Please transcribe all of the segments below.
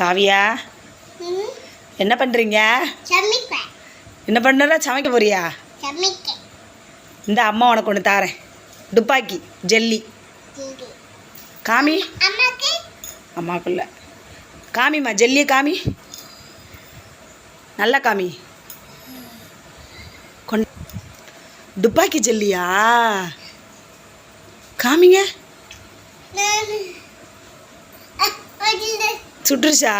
காவியா? என்ன பண்ணுறீங்க என்ன பண்ணுற? சமைக்க போறியா? இந்த அம்மா உனக்கு ஒன்று தாரேன். துப்பாக்கி ஜெல்லி. காமி? அம்மாக்கு? அம்மாக்குள்ள. காமிம்மா ஜெல்லியை காமி. நல்லா காமி. கொண் துப்பாக்கி ஜெல்லியா? காமிங்க. சுட்டுருச்சா.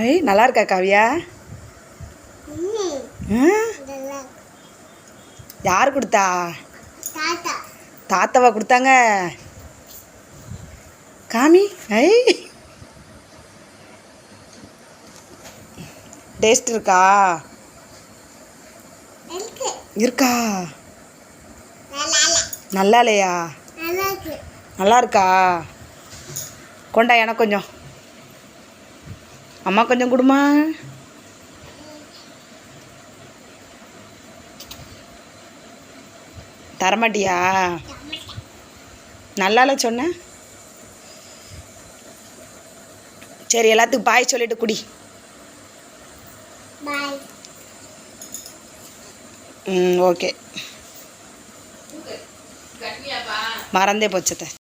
ஐ நல்லா இருக்கா காவியா? யார் கொடுத்தா? தாத்தா. தாத்தாவா கொடுத்தாங்க? காமி ஐ டேஸ்ட் இருக்கா? இருக்கு. நல்லா இல்லையா நல்லா இருக்கு கொண்டா எனக்கு கொஞ்சம். அம்மா கொஞ்சம் கொடுமா. தரமாட்டியா. நல்லால சொன்னேன் சரி எல்லாத்துக்கும் பாய் சொல்லிட்டு குடி. பாய் ம் ஓகே மறந்தே போச்சத்தை